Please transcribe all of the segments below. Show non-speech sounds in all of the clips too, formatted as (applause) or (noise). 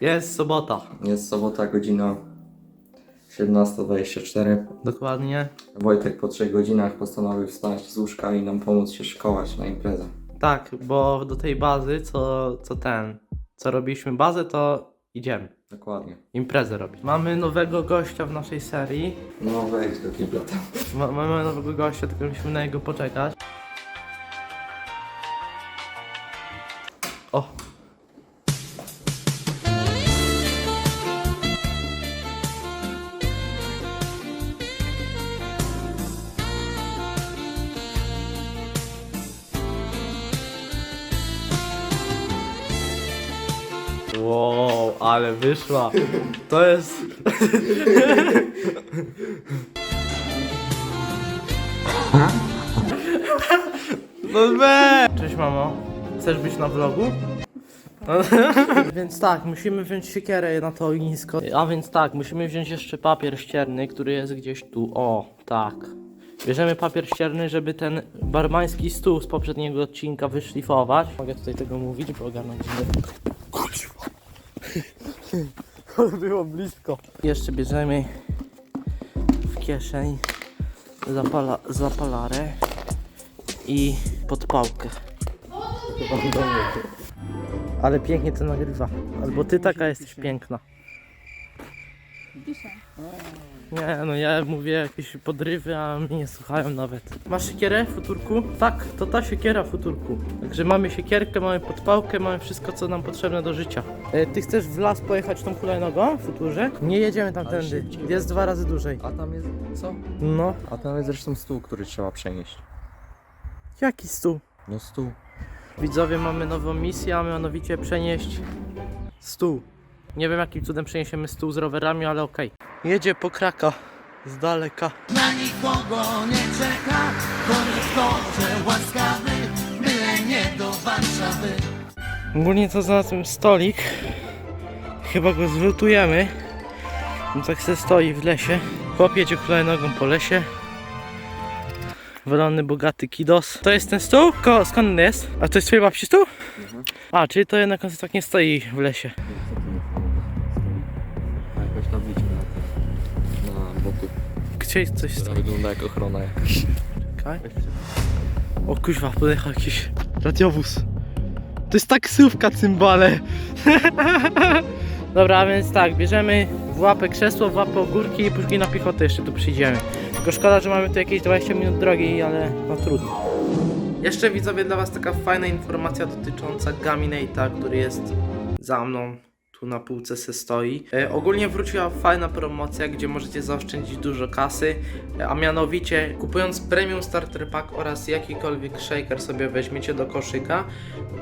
Jest sobota. Jest sobota, godzina 17.24. Dokładnie. Wojtek po 3 godzinach postanowił wstać z łóżka i nam pomóc się szkołać na imprezę. Tak, bo do tej bazy, co, co ten, co robiliśmy bazę, to idziemy. Dokładnie. Imprezę robić. Mamy nowego gościa w naszej serii. No wejdź do kibla tam. Ma, mamy nowego gościa, tylko musimy na niego poczekać. Ale wyszła. To jest. No we! Cześć mamo. Chcesz być na vlogu? więc tak, musimy wziąć siekierę na to ognisko. A więc tak, musimy wziąć jeszcze papier ścierny, który jest gdzieś tu. O, tak. Bierzemy papier ścierny, żeby ten barmański stół z poprzedniego odcinka wyszlifować. Mogę tutaj tego mówić, bo ogarnąć Kurwa. Ale (laughs) było blisko. Jeszcze bierzemy w kieszeń zapala, zapalarę i podpałkę. Ale pięknie to nagrywa. Albo ty taka jesteś piękna. Nie, no ja mówię jakieś podrywy, a mnie nie słuchają nawet. Masz siekierę, futurku? Tak, to ta siekiera, futurku. Także mamy siekierkę, mamy podpałkę, mamy wszystko, co nam potrzebne do życia. E, ty chcesz w las pojechać tą hulajnogą, futurze? Nie jedziemy tamtędy. szybciej. Jest dwa razy dłużej. A tam jest co? No, A tam jest zresztą stół, który trzeba przenieść. jaki stół? No stół. Widzowie, mamy nową misję, a mianowicie przenieść stół. Nie wiem jakim cudem przeniesiemy stół z rowerami, ale okej. Jedzie po kraka z daleka. Na nikogo nie czeka, to jest dobrze łaskawy, byle nie do Warszawy. Ogólnie to znalazłem stolik. Chyba go zlutujemy. No tak se stoi w lesie. Chłop jedzie hulajnogą po lesie. Wylony bogaty kidos. To jest ten stół? Ko, skąd on jest? A to jest twojej babci stół? A, czyli to jednak on tak nie stoi w lesie. Boku, Gdzie coś która stoi? wygląda jak ochrona jakaś. Czekaj. O kuźwa, podjechał jakiś radiowóz. To jest taksówka, cymbale. (laughs) Dobra, a więc tak, bierzemy w łapę krzesło, w łapę ogórki i później na piechotę jeszcze tu przyjdziemy. Tylko szkoda, że mamy tu jakieś 20 minut drogi, ale no trudno. Jeszcze widzowie dla Was taka fajna informacja dotycząca Gaminate'a, który jest za mną. Tu na półce se stoi. E, ogólnie wróciła fajna promocja, gdzie możecie zaoszczędzić dużo kasy, e, a mianowicie kupując Premium Starter Pack oraz jakikolwiek shaker sobie weźmiecie do koszyka,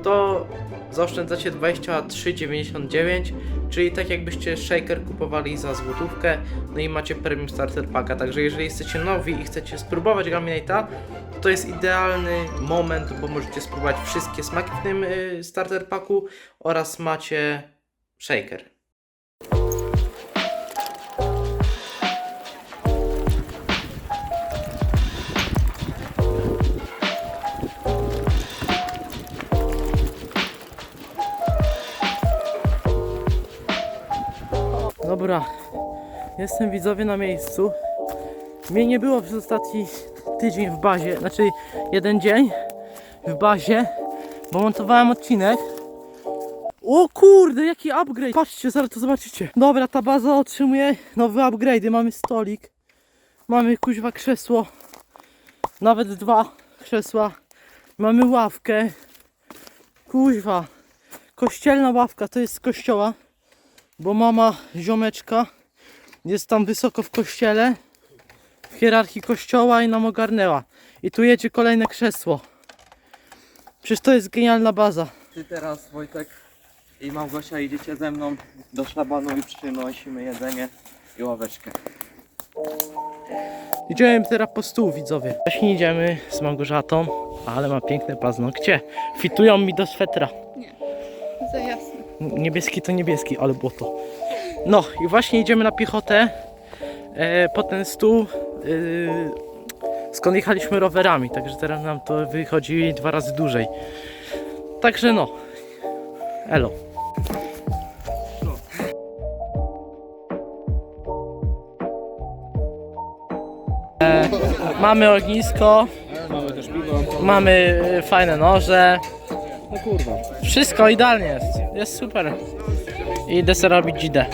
to zaoszczędzacie 23,99, czyli tak jakbyście shaker kupowali za złotówkę, no i macie Premium Starter Packa. Także jeżeli jesteście nowi i chcecie spróbować Gaminate'a, to jest idealny moment, bo możecie spróbować wszystkie smaki w tym y, Starter Packu oraz macie shaker. Dobra, jestem widzowie na miejscu. Mnie nie było przez ostatni tydzień w bazie, znaczy jeden dzień w bazie, bo montowałem odcinek. O kurde, jaki upgrade! Patrzcie, zaraz to zobaczycie. Dobra, ta baza otrzymuje nowe upgrade. Mamy stolik, mamy kuźwa krzesło, nawet dwa krzesła, mamy ławkę. Kuźwa, kościelna ławka, to jest z kościoła, bo mama ziomeczka jest tam wysoko w kościele w hierarchii kościoła i nam ogarnęła. I tu jedzie kolejne krzesło. Przecież to jest genialna baza. Ty teraz, Wojtek i Małgosia idziecie ze mną do szlabanu i przynosimy jedzenie i ławeczkę. Idziemy teraz po stół, widzowie. Właśnie idziemy z Małgorzatą, ale ma piękne paznokcie. Fitują mi do swetra. Za jasne. Niebieski to niebieski, ale błoto. No i właśnie idziemy na piechotę e, po ten stół, e, skąd jechaliśmy rowerami, także teraz nam to wychodzi dwa razy dłużej. Także no, elo. Mamy ognisko. Mamy y, fajne noże. No kurwa. Wszystko idealnie jest. Jest super. I idę sobie robić dzidę.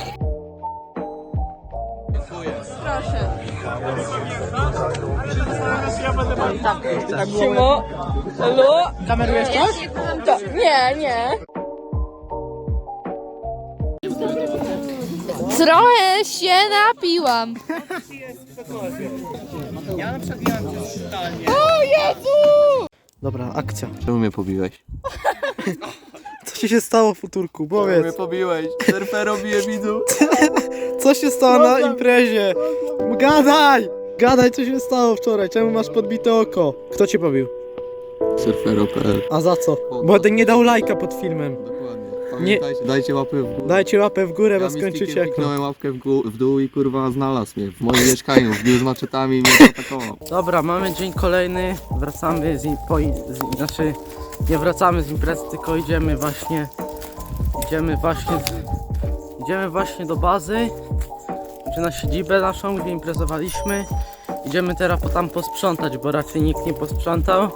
Siemo. Halo? Kamerujesz coś? To, nie, nie. Trochę się napiłam. (laughs) Dobra, akcja. Czemu mnie pobiłeś? (laughs) Co ci się stało, futurku? Powiedz. pobiłeś? Surfero bije widzu. (laughs) Co się stało na imprezie? Gadaj! Gadaj, co się stało wczoraj. Czemu masz podbite oko? Kto cię pobił? Surfero.pl A za co? Bo ten nie dał lajka pod filmem. Pamiętajcie, dajcie łapy w górę. Dajcie łapę w górę, bo skończycie jako. Kliknąłem łapkę w, gó- w dół i kurwa znalazł mnie w moim mieszkaniu. Wbił z maczetami i mnie zaatakował. Dobra, mamy dzień kolejny. Wracamy z, im- po, z znaczy nie wracamy z imprezy, tylko idziemy właśnie idziemy właśnie idziemy właśnie do bazy czy na siedzibę naszą, gdzie imprezowaliśmy. Idziemy teraz po tam posprzątać, bo raczej nikt nie posprzątał.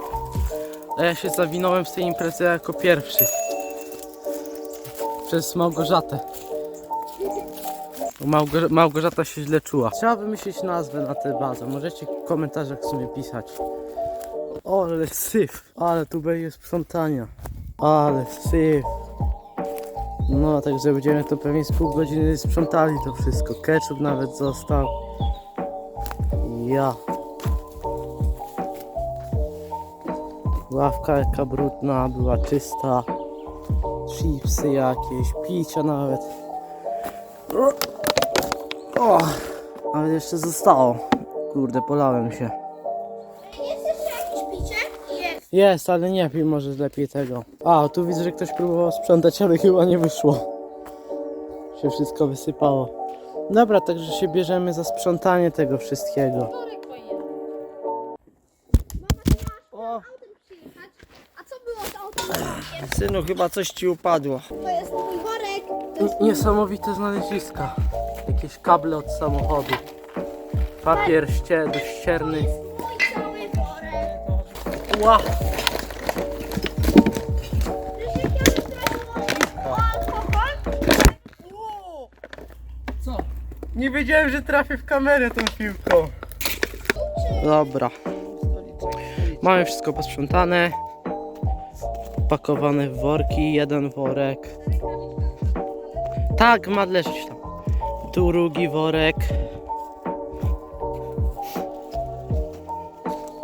A ja się zawinąłem z tej imprezy jako pierwszy. Przez Małgorzatę. Bo Małgo- Małgorzata się źle czuła. Trzeba wymyślić nazwę na tę bazę. Możecie w komentarzach sobie pisać. Ale syf. Ale tu będzie sprzątania. Ale syf. No, także będziemy to pewnie z pół godziny sprzątali to wszystko. Ketchup nawet został. Ja. Ławka jaka brudna, była czysta. Chipsy jakieś, picia nawet. O, ale jeszcze zostało. Kurde, polałem się. Jest jeszcze jakieś picie? Jest. Jest, ale nie pij może lepiej tego. A, tu widzę, że ktoś próbował sprzątać, ale chyba nie wyszło. Się wszystko wysypało. Dobra, także się bierzemy za sprzątanie tego wszystkiego. O, A co było z autem? Synu, chyba coś ci upadło. To jest mój worek. To jest n- niesamowite znaleziska. Jakieś kable od samochodu. Papier ście, do ścierny. mój cały worek. Ła! Nie wiedziałem, że trafię w kamerę tą piłką. Dobra. Mamy wszystko posprzątane. Pakowane w worki, jeden worek. Tak, ma leżeć tam. Drugi worek.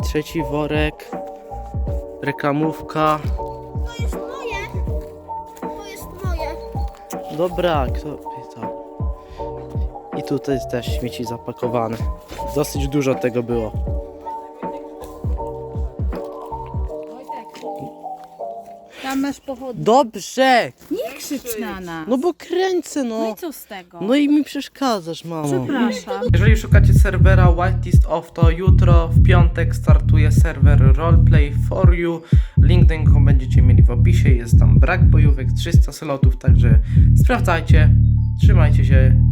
Trzeci worek. Reklamówka. To jest moje. To jest moje. Dobra, kto pytał? I tutaj też śmieci zapakowane. Dosyć dużo tego było. Masz pochodnie. Dobrze! Nie krzycz na nas. No bo kręcę, No no. i co z tego? No i mi przeszkadzasz, mamo. Przepraszam. Jeżeli szukacie serwera Whitelist Off, to jutro w piątek startuje serwer Roleplay for You. Link do niego będziecie mieli w opisie. Jest tam brak bojówek, 300 slotów, także sprawdzajcie. Trzymajcie się.